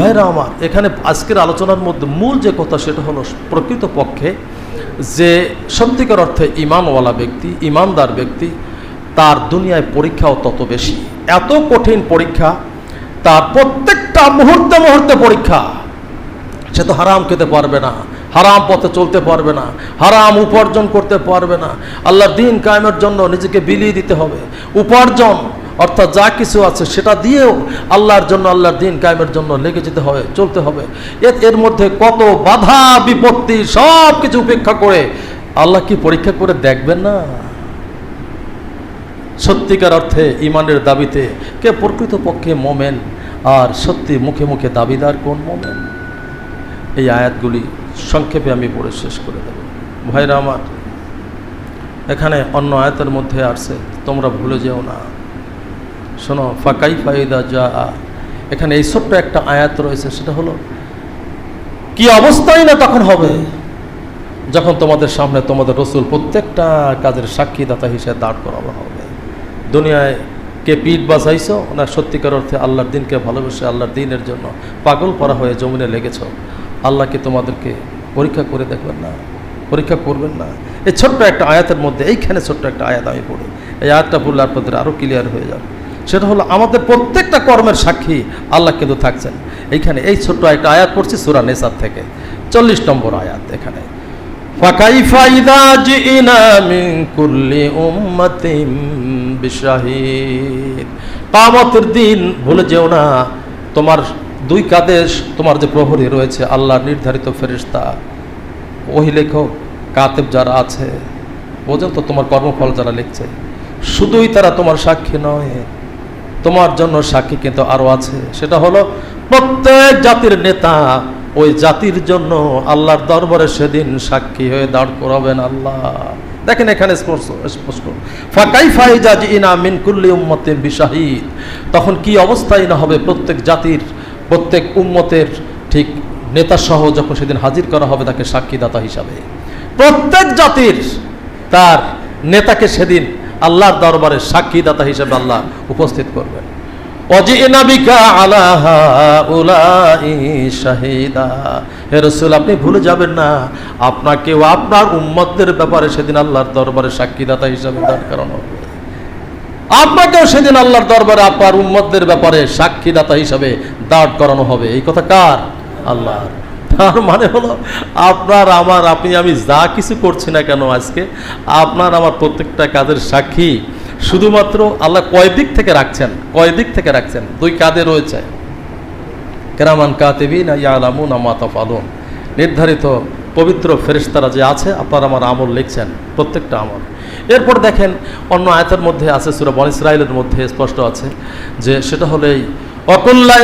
ভাইরা আমার, এখানে আজকের আলোচনার মধ্যে মূল যে কথা সেটা হলো প্রকৃত পক্ষে যে সত্যিকার অর্থে ইমানওয়ালা ব্যক্তি, ইমানদার ব্যক্তি, তার দুনিয়ায় পরীক্ষাও তত বেশি। এত কঠিন পরীক্ষা, তার প্রত্যেকটা মুহূর্তে মুহূর্তে পরীক্ষা। সে তো হারাম খেতে পারবে না, হারাম পথে চলতে পারবে না, হারাম উপার্জন করতে পারবে না। আল্লাহ দিন কায়েমের জন্য নিজেকে বিলিয়ে দিতে হবে। উপার্জন অর্থাৎ যা কিছু আছে সেটা দিয়েও আল্লাহর জন্য, আল্লাহর দিন কায়েমের জন্য লেগে যেতে হবে চলতে হবে। এর মধ্যে কত বাধা, বিপত্তি, সব কিছু উপেক্ষা করে আল্লাহ কি পরীক্ষা করে দেখবেন না? সত্যিকার অর্থে ইমানের দাবিতে কে প্রকৃত পক্ষে মোমেন? আর সত্যি মুখে মুখে দাবিদার কোন মোমেন? এই আয়াতগুলি সংক্ষেপে আমি পড়ে শেষ করে দেব। ভাইরা আমার, এখানে অন্য আয়াতের মধ্যে আসছে তোমরা ভুলে যেও না। শোনো ফাঁকাই ফাইদা যা এখানে এই ছোট্ট একটা আয়াত রয়েছে, সেটা হলো, কি অবস্থাই না তখন হবে? যখন তোমাদের সামনে তোমাদের রসুল প্রত্যেকটা কাজের সাক্ষীদাতা হিসেবে দাঁড় করানো হবে। দুনিয়ায় কে পিঠ বাঁচাইছো না সত্যিকার অর্থে আল্লাহর দিনকে ভালোবেসে আল্লাহর দিনের জন্য পাগল পরা হয়ে জমিনে লেগেছ? আল্লাহকে তোমাদেরকে পরীক্ষা করে দেখবেন না? পরীক্ষা করবেন না? এই ছোট্ট একটা আয়াতের মধ্যে, এইখানে ছোট্ট একটা আয়াত আমি পড়ি। এই আয়াতটা পড়লে আপনাদের আরও ক্লিয়ার হয়ে যাবে। সেটা হলো আমাদের প্রত্যেকটা কর্মের সাক্ষী আল্লাহ কিন্তু থাকছেন এইখানে এই ছোট্ট একটা আয়াত পড়ছি সুরা নেসার থেকে চল্লিশ নম্বর আয়াত এখানে فكيف إذا جئنا من كل أمة بشهيد কামতের দিন ভুলে যেও না তোমার দুই কাদেশ তোমার যে প্রহরী রয়েছে আল্লাহর নির্ধারিত ফেরিস্তা ওহি লেখক কাতেব যারা আছে বোঝেন তো তোমার কর্মফল যারা লিখছে শুধুই তারা তোমার সাক্ষী নয় তোমার জন্য সাক্ষী কিন্তু আরও আছে। সেটা হলো প্রত্যেক জাতির নেতা ওই জাতির জন্য আল্লাহর দরবারে সেদিন সাক্ষী হয়ে দাঁড় করাবেন আল্লাহ। দেখেন এখানে স্পষ্ট ফাঁকাই ফাইজাজ ইনা মিন কুল্লি উম্মতিন বিশাহিদ। তখন কি অবস্থায় না হবে প্রত্যেক জাতির, প্রত্যেক উম্মতের ঠিক নেতা সহ যখন সেদিন হাজির করা হবে তাকে সাক্ষীদাতা হিসাবে। প্রত্যেক জাতির তার নেতাকে সেদিন আল্লাহর দরবারে সাক্ষীদাতা হিসেবে আল্লাহ উপস্থিত করবেন। আপনি ভুলে যাবেন না আপনাকেও আপনার উম্মতদের ব্যাপারে সেদিন আল্লাহর দরবারে সাক্ষীদাতা হিসাবে দান করানো হবে। আপনাকেও সেদিন আল্লাহর দরবারে আপনার উম্মতদের ব্যাপারে সাক্ষীদাতা হিসাবে দাঁড় করানো হবে। এই কথা কার? আল্লাহর। তার মানে হলো, আপনার, আমার, আপনি, আমি যা কিছু করছি না কেন আজকে, আপনার, আমার প্রত্যেকটা কাজের সাক্ষী শুধুমাত্র আল্লাহ কয় দিক থেকে রাখছেন, কয় দিক থেকে রাখছেন? দুই কাদে রয়েছে। কেরামান কাতেবিন ইয়ালামুন আমাতা ফালুন নির্ধারিত পবিত্র ফেরিস্তারা যে আছে, আপনার আমার আমল লিখছেন, প্রত্যেকটা আমল। এরপর দেখেন, অন্য আয়তের মধ্যে আছে, সুরা বন ইসরায়েলের মধ্যে স্পষ্ট আছে যে, সেটা হলেই অকুল্লা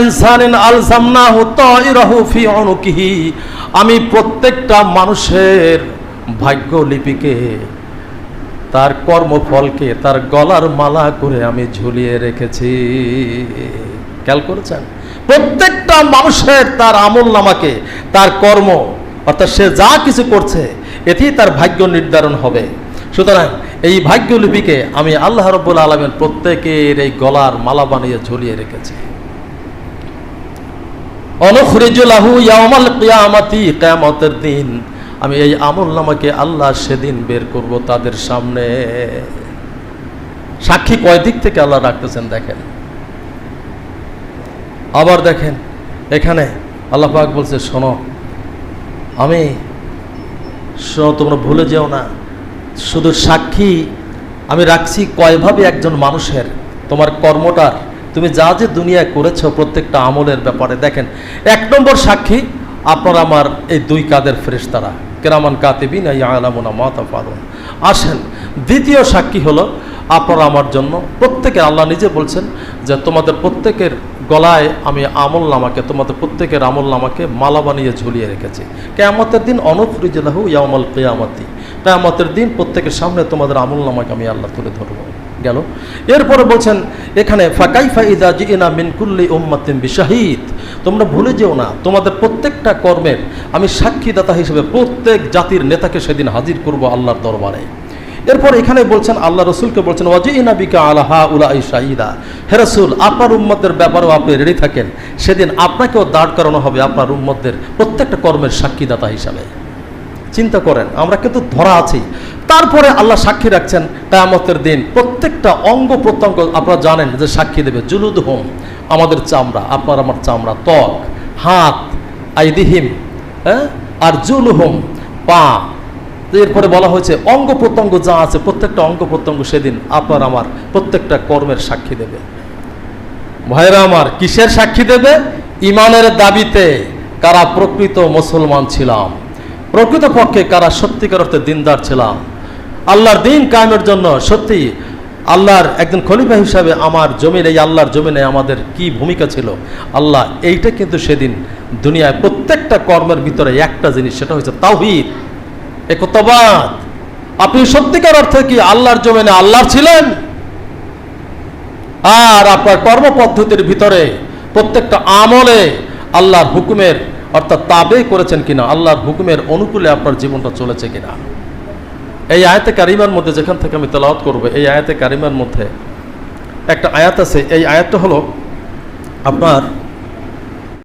আমি প্রত্যেকটা মানুষের ভাগ্য লিপিকে তার কর্মফলকে, তার গলার মালা করে আমি ঝুলিয়ে রেখেছি। খেয়াল করেছেন? প্রত্যেকটা মানুষের তার আমল নামাকে, তার কর্ম, অর্থাৎ সে যা কিছু করছে, এতেই তার ভাগ্য নির্ধারণ হবে। সুতরাং এই ভাগ্যলিপিকে আমি আল্লাহ রব্বুল আলমের প্রত্যেকের এই গলার মালা বানিয়ে ঝুলিয়ে রেখেছি। অনুখরিজুলাহু ইয়ামাল কিয়ামাতি, কিয়ামতের দিন। আমি এই আমল নামাকে আল্লাহ সেদিন বের করব তাদের সামনে। সাক্ষী কয় দিক থেকে আল্লাহ রাখতেছেন দেখেন। আবার দেখেন, এখানে আল্লাহ পাক বলছে, শোনো, আমি শোনো, তোমরা ভুলে যেও না, শুধু সাক্ষী আমি রাখছি কয়ভাবে একজন মানুষের, তোমার কর্মটার। তুমি যা যে দুনিয়ায় করেছ প্রত্যেকটা আমলের ব্যাপারে, দেখেন, এক নম্বর সাক্ষী আপনার আমার এই দুই কাদের ফ্রেশ ফেরেশতারা, কেরামান কাতেবিন আলামুনা মাতা পালন আসেন, দ্বিতীয় সাক্ষী হলো আপনার আমার জন্য, প্রত্যেকের আল্লাহ নিজে বলছেন যে তোমাদের প্রত্যেকের গলায় আমি আমল নামাকে তোমাদের প্রত্যেকের আমল নামাকে মালা বানিয়ে ঝুলিয়ে রেখেছি। কেয়ামতের দিন অনফরিজলাহু ইয়ামল কেয়ামতি। কেয়ামতের দিন প্রত্যেকের সামনে তোমাদের আমল নামাকে আমি আল্লাহ তুলে ধরবো। গেল। এরপরে বলছেন, এখানে ফাকাই ফাইদা জিনা মিন কুল্লি উম্মাতিন বিশাহিদ। তোমরা ভুলে যেও না, তোমাদের প্রত্যেকটা কর্মের আমি সাক্ষীদাতা হিসেবে প্রত্যেক জাতির নেতাকে সেদিন হাজির করব আল্লাহর দরবারে। এরপর এখানে বলছেন, আল্লাহ রসুলকে বলছেন ওয়াজিনা বিকা আলাহা উলা শাহিদা। হে রসুল, আপনার উম্মদের ব্যাপারেও আপনি রেডি থাকেন। সেদিন আপনাকেও দাঁড় করানো হবে আপনার উম্মদের প্রত্যেকটা কর্মের সাক্ষীদাতা হিসাবে। চিন্তা করেন, আমরা কিন্তু ধরা আছি। তারপরে আল্লাহ সাক্ষী রাখছেন কায়ামতের দিন। প্রত্যেকটা অঙ্গ প্রত্যঙ্গ আপনারা জানেন যে সাক্ষী দেবে। জুলুদ হোম, আমাদের চামড়া, আপনার আমার চামড়া, ত্বক, হাত, আইদিহিম হ্যাঁ? আর জুলুহম পা। এরপরে বলা হয়েছে, অঙ্গ প্রত্যঙ্গ যা আছে, প্রত্যেকটা অঙ্গ প্রত্যঙ্গ সেদিন আপনার আমার প্রত্যেকটা কর্মের সাক্ষী দেবে। ভাইরা আমার, কিসের সাক্ষী দেবে? ইমানের দাবিতে কারা প্রকৃত মুসলমান ছিলাম। প্রকৃতপক্ষে কারা সত্যিকার অর্থে দিনদার ছিলাম? আল্লাহর দিন কায়েমের জন্য সত্যি আল্লাহর একজন খলিফা হিসাবে আমার জমিনে, এই আল্লাহর জমিনে আমাদের কি ভূমিকা ছিল? আল্লাহ এইটা কিন্তু সেদিন দুনিয়ায় প্রত্যেকটা কর্মের ভিতরে একটা জিনিস, সেটা হচ্ছে তাওহিদ। একতবাদ আপনি সত্যিকার অর্থে কি আল্লাহর জমিনে আল্লাহর ছিলেন? আর আপনার কর্মপদ্ধতির ভিতরে প্রত্যেকটা আমলে আল্লাহর হুকুমের অর্থাৎ তাবে করেছেন কিনা, আল্লাহর হুকুমের অনুকূলে আপনার জীবনটা চলেছে কিনা। এই আয়াতে কারিমার মধ্যে যেখান থেকে আমি তেলাওয়াত করব, এই আয়াতে কারিমার মধ্যে একটা আয়াত আছে। এই আয়াতটা হলো আপনার